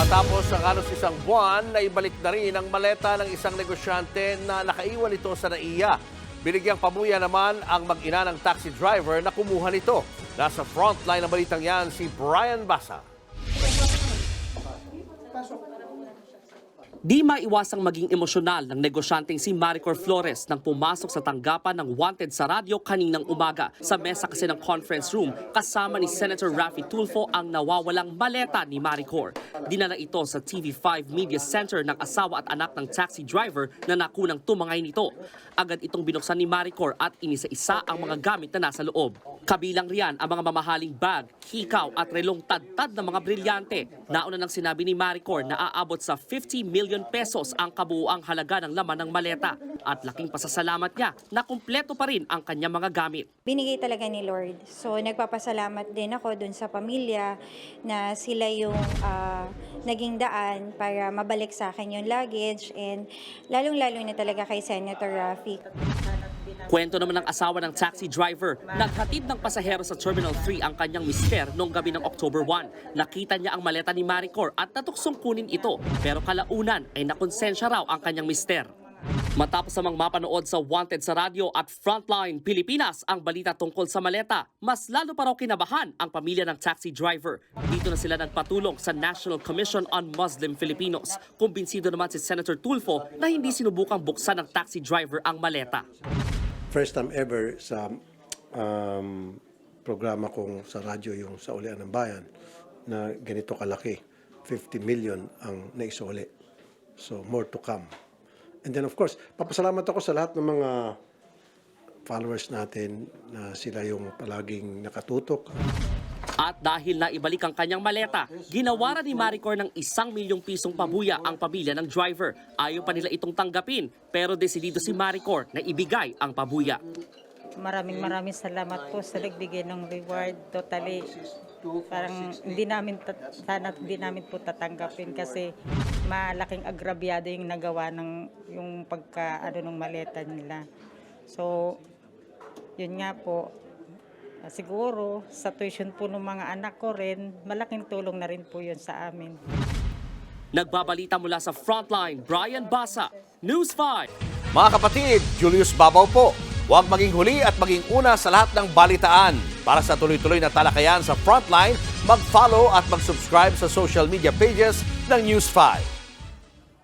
Matapos ang halos isang buwan, naibalik na rin ang maleta ng isang negosyante na nakaiwan ito sa NAIA. Binigyang pabuya naman ang mag-ina ng taxi driver na kumuha nito. Nasa frontline ng balitang yan si Brian Basa. Di maiwasang maging emosyonal ng negosyanteng si Maricor Flores nang pumasok sa tanggapan ng wanted sa radyo kaninang umaga. Sa mesa kasi ng conference room, kasama ni Senator Raffy Tulfo ang nawawalang maleta ni Maricor. Dinala ito sa TV5 Media Center ng asawa at anak ng taxi driver na nakunang tumangay nito. Agad itong binuksan ni Maricor at inisa-isa ang mga gamit na nasa loob. Kabilang riyan ang mga mamahaling bag, hikaw at relong tad-tad ng mga brilyante. Nauna nang sinabi ni Maricor na aabot sa 50 million pesos ang kabuuang halaga ng laman ng maleta. At laking pasasalamat niya na kumpleto pa rin ang kanyang mga gamit. binigay talaga ni Lord. So, nagpapasalamat din ako dun sa pamilya na sila yung ah, naging daan para mabalik sa akin yung luggage and lalong-lalo na talaga kay Senator Rafi. Kwento naman ng asawa ng taxi driver, naghatid ng pasahero sa Terminal 3 ang kanyang mister noong gabi ng October 1. Nakita niya ang maleta ni Maricor at natuksong kunin ito pero kalaunan ay nakonsensya raw ang kanyang mister. Matapos namang mapanood sa Wanted sa radyo at Frontline Pilipinas ang balita tungkol sa maleta, mas lalo pa raw kinabahan ang pamilya ng taxi driver. Dito na sila nagpatulong sa National Commission on Muslim Filipinos. Kumbinsido naman si Senator Tulfo na hindi sinubukang buksan ng taxi driver ang maleta. First time ever sa um, programa kong sa radyo yung sa Ulian ng Bayan na ganito kalaki. 50 million ang naisuli. So, more to come. And then, of course, papasalamat ako sa lahat ng mga followers natin na sila yung palaging nakatutok. At dahil na ibalik ang kanyang maleta, ginawaran ni Maricor ng isang milyong pisong pabuya ang pamilya ng driver. Ayaw pa nila itong tanggapin, pero desidido si Maricor na ibigay ang pabuya. Maraming maraming salamat po sa nagbigay ng reward. Totally, parang hindi namin, sana hindi namin po tatanggapin kasi malaking agrabyado yung nagawa ng yung pagka, ano, ng maleta nila. So, yun nga po, siguro sa tuition po ng mga anak ko rin, malaking tulong na rin po yun sa amin. Nagbabalita mula sa Frontline, Brian Basa, News 5. Mga kapatid, Julius Babaw po. Huwag maging huli at maging una sa lahat ng balitaan. Para sa tuloy-tuloy na talakayan sa Frontline, mag-follow at mag-subscribe sa social media pages ng News 5.